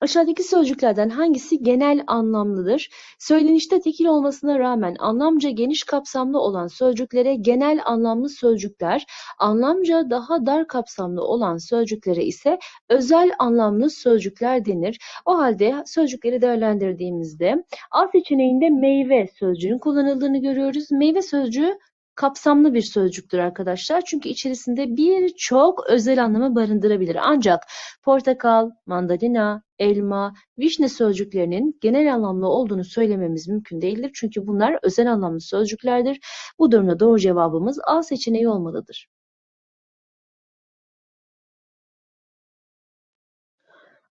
Aşağıdaki sözcüklerden hangisi genel anlamlıdır? Söylenişte tekil olmasına rağmen anlamca geniş kapsamlı olan sözcüklere genel anlamlı sözcükler, anlamca daha dar kapsamlı olan sözcüklere ise özel anlamlı sözcükler denir. O halde sözcükleri değerlendirdiğimizde A seçeneğinde meyve sözcüğünün kullanıldığını görüyoruz. Meyve sözcüğü kapsamlı bir sözcüktür arkadaşlar. Çünkü içerisinde birçok özel anlamı barındırabilir. Ancak portakal, mandalina, elma, vişne sözcüklerinin genel anlamlı olduğunu söylememiz mümkün değildir. Çünkü bunlar özel anlamlı sözcüklerdir. Bu durumda doğru cevabımız A seçeneği olmalıdır.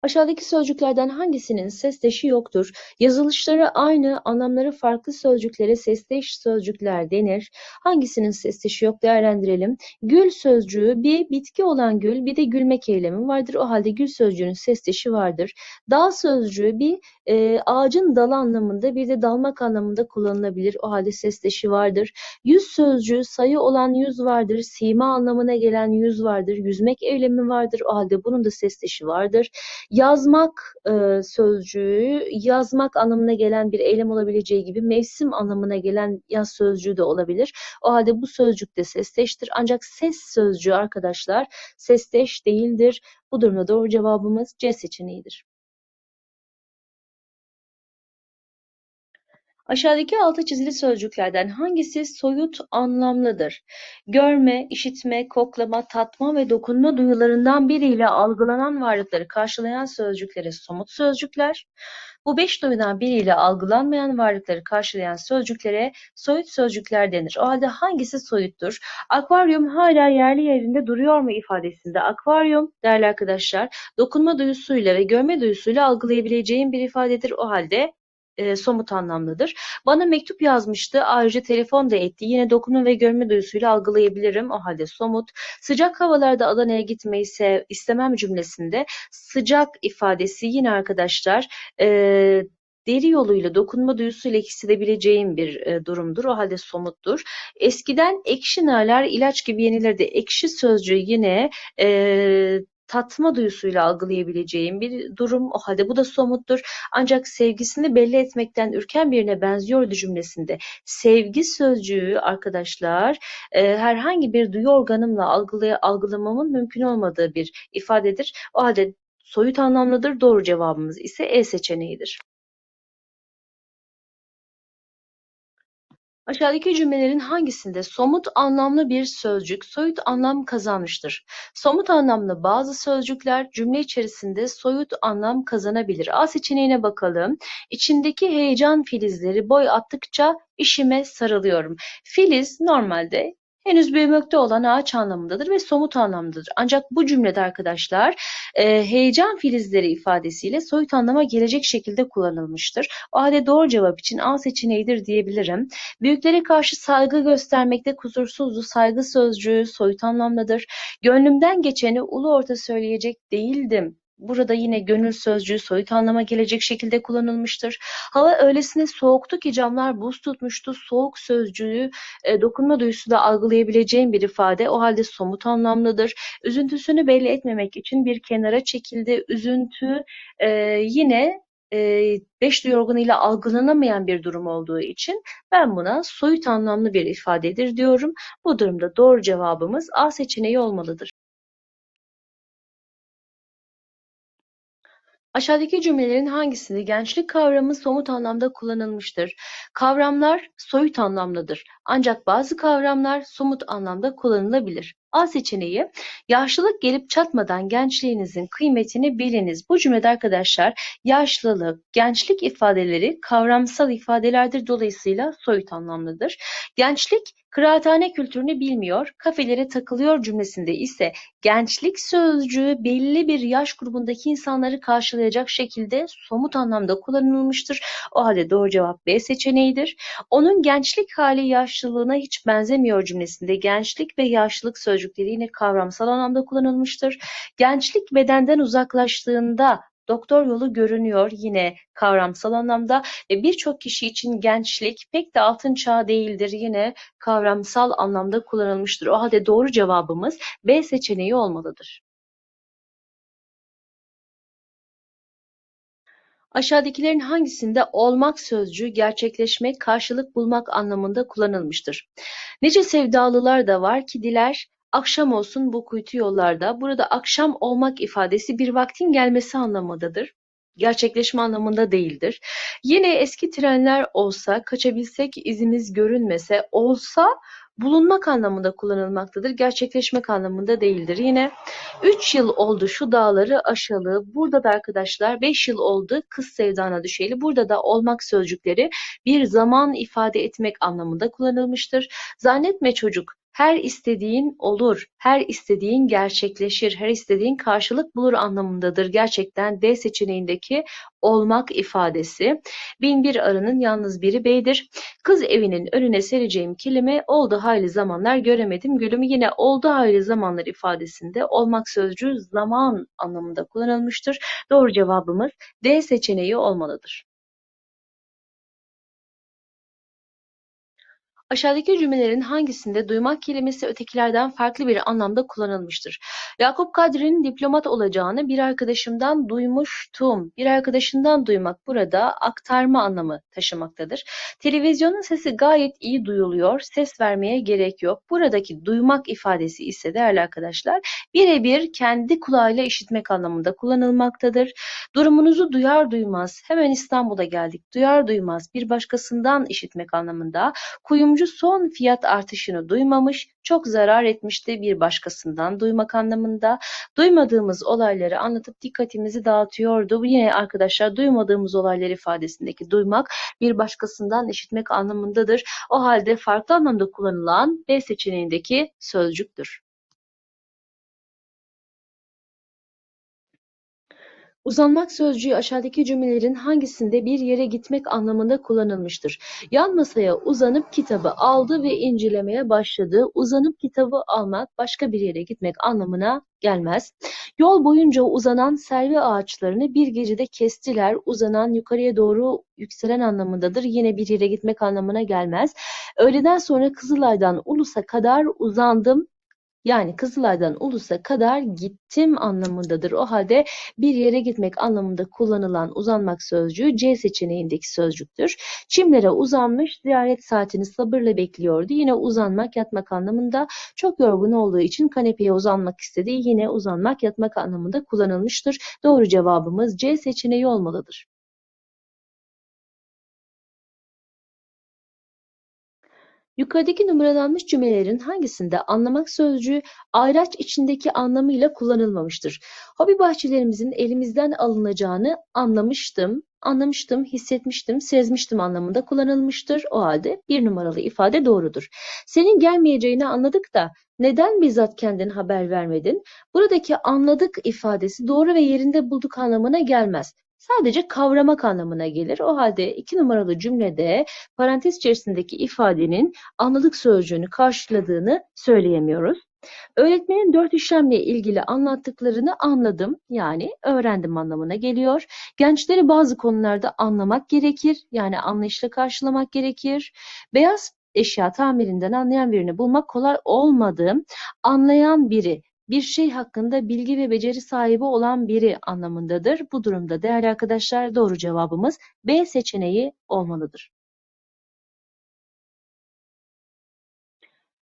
Aşağıdaki sözcüklerden hangisinin sesleşi yoktur? Yazılışları aynı, anlamları farklı sözcüklere sesleş sözcükler denir. Hangisinin sesleşi yok değerlendirelim. Gül sözcüğü bir bitki olan gül, bir de gülmek eylemi vardır. O halde gül sözcüğünün sesleşi vardır. Dal sözcüğü bir e, ağacın dalı anlamında, bir de dalmak anlamında kullanılabilir. O halde sesleşi vardır. Yüz sözcüğü sayı olan yüz vardır. Sima anlamına gelen yüz vardır. Yüzmek eylemi vardır. O halde bunun da sesleşi vardır. Yazmak e, sözcüğü yazmak anlamına gelen bir eylem olabileceği gibi mevsim anlamına gelen yaz sözcüğü de olabilir. O halde bu sözcük de sesteştir. Ancak ses sözcüğü arkadaşlar sesteş değildir. Bu durumda doğru cevabımız C seçeneğidir. Aşağıdaki altı çizili sözcüklerden hangisi soyut anlamlıdır? Görme, işitme, koklama, tatma ve dokunma duyularından biriyle algılanan varlıkları karşılayan sözcüklere somut sözcükler, bu beş duyudan biriyle algılanmayan varlıkları karşılayan sözcüklere soyut sözcükler denir. O halde hangisi soyuttur? Akvaryum hala yerli yerinde duruyor mu ifadesinde. Akvaryum değerli arkadaşlar dokunma duyusuyla ve görme duyusuyla algılayabileceğim bir ifadedir. O halde e, somut anlamlıdır. Bana mektup yazmıştı. Ayrıca telefon da etti. Yine dokunma ve görme duyusuyla algılayabilirim. O halde somut. Sıcak havalarda Adana'ya gitmeyi sev, istemem cümlesinde sıcak ifadesi yine arkadaşlar e, deri yoluyla, dokunma duyusuyla hissedilebileceğim bir e, durumdur. O halde somuttur. Eskiden ekşi naler ilaç gibi yenilirdi. Ekşi sözcüğü yine e, tatma duyusuyla algılayabileceğim bir durum. O halde bu da somuttur. Ancak sevgisini belli etmekten ürken birine benziyordu cümlesinde. Sevgi sözcüğü arkadaşlar e, herhangi bir duyu organımla algılay algılamamın mümkün olmadığı bir ifadedir. O halde soyut anlamlıdır. Doğru cevabımız ise E seçeneğidir. Aşağıdaki cümlelerin hangisinde somut anlamlı bir sözcük soyut anlam kazanmıştır? Somut anlamlı bazı sözcükler cümle içerisinde soyut anlam kazanabilir. A seçeneğine bakalım. İçindeki heyecan filizleri boy attıkça işime sarılıyorum. Filiz normalde henüz büyümekte olan ağaç anlamındadır ve somut anlamdadır. Ancak bu cümlede arkadaşlar e, heyecan filizleri ifadesiyle soyut anlama gelecek şekilde kullanılmıştır. O halde doğru cevap için A seçeneğidir diyebilirim. Büyüklere karşı saygı göstermekte kusursuzdu. Saygı sözcüğü soyut anlamdadır. Gönlümden geçeni ulu orta söyleyecek değildim Burada yine gönül sözcüğü soyut anlama gelecek şekilde kullanılmıştır. Hava öylesine soğuktu ki camlar buz tutmuştu. Soğuk sözcüğü e, dokunma duyusu da algılayabileceğim bir ifade. O halde somut anlamlıdır. Üzüntüsünü belli etmemek için bir kenara çekildi. Üzüntü e, yine e, beş duyu organıyla algılanamayan bir durum olduğu için ben buna soyut anlamlı bir ifadedir diyorum. Bu durumda doğru cevabımız A seçeneği olmalıdır. Aşağıdaki cümlelerin hangisinde gençlik kavramı somut anlamda kullanılmıştır? Kavramlar soyut anlamdadır. Ancak bazı kavramlar somut anlamda kullanılabilir. A seçeneği yaşlılık gelip çatmadan gençliğinizin kıymetini biliniz. Bu cümlede arkadaşlar yaşlılık, gençlik ifadeleri kavramsal ifadelerdir. Dolayısıyla soyut anlamlıdır. Gençlik kıraathane kültürünü bilmiyor, kafelere takılıyor cümlesinde ise gençlik sözcüğü belli bir yaş grubundaki insanları karşılayacak şekilde somut anlamda kullanılmıştır. O halde doğru cevap B seçeneğidir. Onun gençlik hali yaşlılığına hiç benzemiyor cümlesinde gençlik ve yaşlılık sözcükleri yine kavramsal anlamda kullanılmıştır. Gençlik bedenden uzaklaştığında doktor yolu görünüyor yine kavramsal anlamda ve birçok kişi için gençlik pek de altın çağ değildir yine kavramsal anlamda kullanılmıştır. O halde doğru cevabımız B seçeneği olmalıdır. Aşağıdakilerin hangisinde olmak sözcüğü gerçekleşmek, karşılık bulmak anlamında kullanılmıştır? Nice sevdalılar da var ki diler akşam olsun bu kuytu yollarda. Burada akşam olmak ifadesi bir vaktin gelmesi anlamındadır. Gerçekleşme anlamında değildir. Yine eski trenler olsa, kaçabilsek izimiz görünmese, olsa bulunmak anlamında kullanılmaktadır. Gerçekleşmek anlamında değildir. Yine 3 yıl oldu şu dağları aşalı. Burada da arkadaşlar 5 yıl oldu kız sevdana düşeli. Burada da olmak sözcükleri bir zaman ifade etmek anlamında kullanılmıştır. Zannetme çocuk her istediğin olur, her istediğin gerçekleşir, her istediğin karşılık bulur anlamındadır. Gerçekten D seçeneğindeki olmak ifadesi. Bin bir arının yalnız biri beydir. Kız evinin önüne sereceğim kelime oldu hayli zamanlar göremedim gülümü yine oldu hayli zamanlar ifadesinde olmak sözcüğü zaman anlamında kullanılmıştır. Doğru cevabımız D seçeneği olmalıdır. Aşağıdaki cümlelerin hangisinde duymak kelimesi ötekilerden farklı bir anlamda kullanılmıştır? Yakup Kadri'nin diplomat olacağını bir arkadaşımdan duymuştum. Bir arkadaşından duymak burada aktarma anlamı taşımaktadır. Televizyonun sesi gayet iyi duyuluyor. Ses vermeye gerek yok. Buradaki duymak ifadesi ise değerli arkadaşlar birebir kendi kulağıyla işitmek anlamında kullanılmaktadır. Durumunuzu duyar duymaz hemen İstanbul'a geldik. Duyar duymaz bir başkasından işitmek anlamında. Kuyumcu son fiyat artışını duymamış, çok zarar etmişti bir başkasından duymak anlamında. Duymadığımız olayları anlatıp dikkatimizi dağıtıyordu. Yine arkadaşlar duymadığımız olaylar ifadesindeki duymak bir başkasından işitmek anlamındadır. O halde farklı anlamda kullanılan B seçeneğindeki sözcüktür. Uzanmak sözcüğü aşağıdaki cümlelerin hangisinde bir yere gitmek anlamında kullanılmıştır? Yan masaya uzanıp kitabı aldı ve incelemeye başladı. Uzanıp kitabı almak başka bir yere gitmek anlamına gelmez. Yol boyunca uzanan selvi ağaçlarını bir gecede kestiler. Uzanan yukarıya doğru yükselen anlamındadır. Yine bir yere gitmek anlamına gelmez. Öğleden sonra Kızılay'dan Ulus'a kadar uzandım. Yani Kızılay'dan Ulus'a kadar gittim anlamındadır. O halde bir yere gitmek anlamında kullanılan uzanmak sözcüğü C seçeneğindeki sözcüktür. Çimlere uzanmış, ziyaret saatini sabırla bekliyordu. Yine uzanmak, yatmak anlamında çok yorgun olduğu için kanepeye uzanmak istedi. Yine uzanmak, yatmak anlamında kullanılmıştır. Doğru cevabımız C seçeneği olmalıdır. Yukarıdaki numaralanmış cümlelerin hangisinde anlamak sözcüğü ayraç içindeki anlamıyla kullanılmamıştır? Hobi bahçelerimizin elimizden alınacağını anlamıştım, anlamıştım, hissetmiştim, sezmiştim anlamında kullanılmıştır. O halde bir numaralı ifade doğrudur. Senin gelmeyeceğini anladık da neden bizzat kendin haber vermedin? Buradaki anladık ifadesi doğru ve yerinde bulduk anlamına gelmez sadece kavramak anlamına gelir. O halde iki numaralı cümlede parantez içerisindeki ifadenin anladık sözcüğünü karşıladığını söyleyemiyoruz. Öğretmenin dört işlemle ilgili anlattıklarını anladım yani öğrendim anlamına geliyor. Gençleri bazı konularda anlamak gerekir yani anlayışla karşılamak gerekir. Beyaz eşya tamirinden anlayan birini bulmak kolay olmadı. Anlayan biri bir şey hakkında bilgi ve beceri sahibi olan biri anlamındadır. Bu durumda değerli arkadaşlar doğru cevabımız B seçeneği olmalıdır.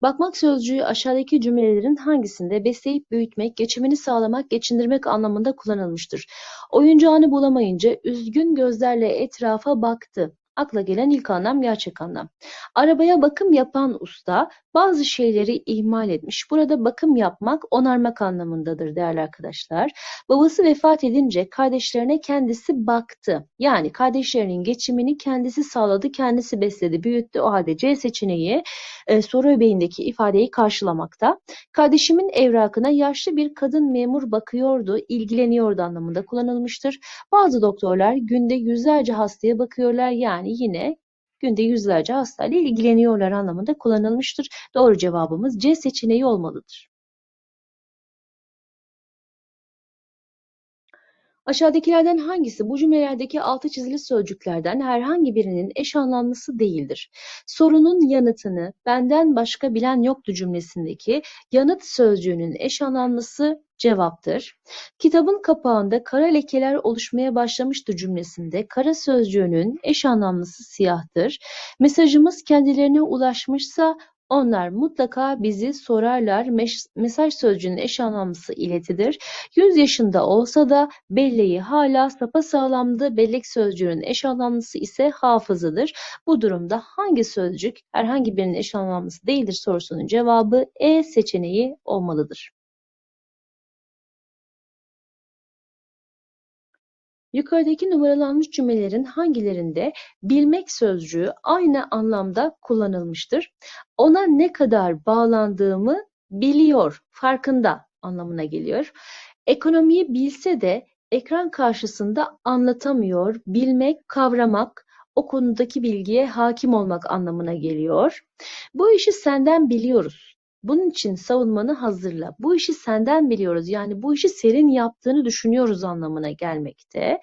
Bakmak sözcüğü aşağıdaki cümlelerin hangisinde besleyip büyütmek, geçimini sağlamak, geçindirmek anlamında kullanılmıştır? Oyuncağını bulamayınca üzgün gözlerle etrafa baktı. Akla gelen ilk anlam gerçek anlam. Arabaya bakım yapan usta bazı şeyleri ihmal etmiş. Burada bakım yapmak, onarmak anlamındadır değerli arkadaşlar. Babası vefat edince kardeşlerine kendisi baktı. Yani kardeşlerinin geçimini kendisi sağladı, kendisi besledi, büyüttü. O halde C seçeneği e, soru öbeğindeki ifadeyi karşılamakta. Kardeşimin evrakına yaşlı bir kadın memur bakıyordu, ilgileniyordu anlamında kullanılmıştır. Bazı doktorlar günde yüzlerce hastaya bakıyorlar yani yine günde yüzlerce hastayla ilgileniyorlar anlamında kullanılmıştır. Doğru cevabımız C seçeneği olmalıdır. Aşağıdakilerden hangisi bu cümlelerdeki altı çizili sözcüklerden herhangi birinin eş anlamlısı değildir? Sorunun yanıtını benden başka bilen yoktu cümlesindeki yanıt sözcüğünün eş anlamlısı cevaptır. Kitabın kapağında kara lekeler oluşmaya başlamıştı cümlesinde kara sözcüğünün eş anlamlısı siyahtır. Mesajımız kendilerine ulaşmışsa onlar mutlaka bizi sorarlar. Mes mesaj sözcüğünün eş anlamlısı iletidir. 100 yaşında olsa da belleği hala sapasağlamdı. Bellek sözcüğünün eş anlamlısı ise hafızıdır. Bu durumda hangi sözcük herhangi birinin eş anlamlısı değildir sorusunun cevabı E seçeneği olmalıdır. Yukarıdaki numaralanmış cümlelerin hangilerinde bilmek sözcüğü aynı anlamda kullanılmıştır? Ona ne kadar bağlandığımı biliyor, farkında anlamına geliyor. Ekonomiyi bilse de ekran karşısında anlatamıyor, bilmek, kavramak, o konudaki bilgiye hakim olmak anlamına geliyor. Bu işi senden biliyoruz. Bunun için savunmanı hazırla. Bu işi senden biliyoruz. Yani bu işi senin yaptığını düşünüyoruz anlamına gelmekte.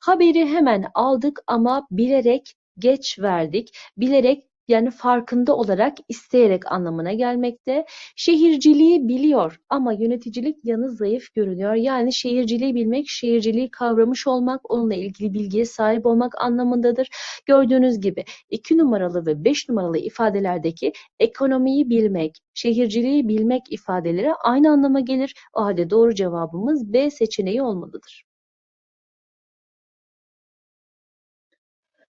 Haberi hemen aldık ama bilerek geç verdik. Bilerek yani farkında olarak isteyerek anlamına gelmekte. Şehirciliği biliyor ama yöneticilik yanı zayıf görünüyor. Yani şehirciliği bilmek, şehirciliği kavramış olmak, onunla ilgili bilgiye sahip olmak anlamındadır. Gördüğünüz gibi 2 numaralı ve 5 numaralı ifadelerdeki ekonomiyi bilmek, şehirciliği bilmek ifadeleri aynı anlama gelir. O halde doğru cevabımız B seçeneği olmalıdır.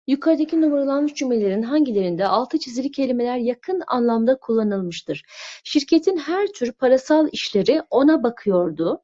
Yukarıdaki numaralanmış cümlelerin hangilerinde altı çizili kelimeler yakın anlamda kullanılmıştır? Şirketin her tür parasal işleri ona bakıyordu.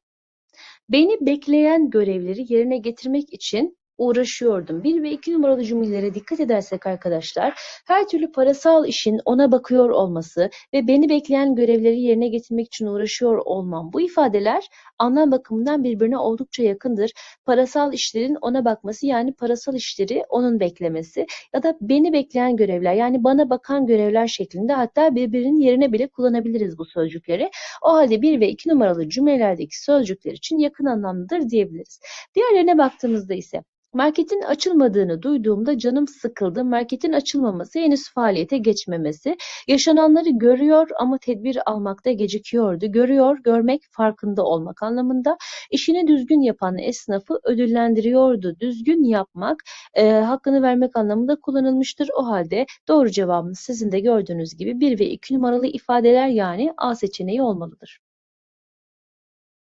Beni bekleyen görevleri yerine getirmek için uğraşıyordum. Bir ve iki numaralı cümlelere dikkat edersek arkadaşlar, her türlü parasal işin ona bakıyor olması ve beni bekleyen görevleri yerine getirmek için uğraşıyor olmam. Bu ifadeler anlam bakımından birbirine oldukça yakındır. Parasal işlerin ona bakması yani parasal işleri onun beklemesi ya da beni bekleyen görevler yani bana bakan görevler şeklinde hatta birbirinin yerine bile kullanabiliriz bu sözcükleri. O halde bir ve iki numaralı cümlelerdeki sözcükler için yakın anlamlıdır diyebiliriz. Diğerlerine baktığımızda ise Marketin açılmadığını duyduğumda canım sıkıldı. Marketin açılmaması, henüz faaliyete geçmemesi. Yaşananları görüyor ama tedbir almakta gecikiyordu. Görüyor, görmek, farkında olmak anlamında. İşini düzgün yapan esnafı ödüllendiriyordu. Düzgün yapmak, e, hakkını vermek anlamında kullanılmıştır. O halde doğru cevabımız sizin de gördüğünüz gibi 1 ve 2 numaralı ifadeler yani A seçeneği olmalıdır.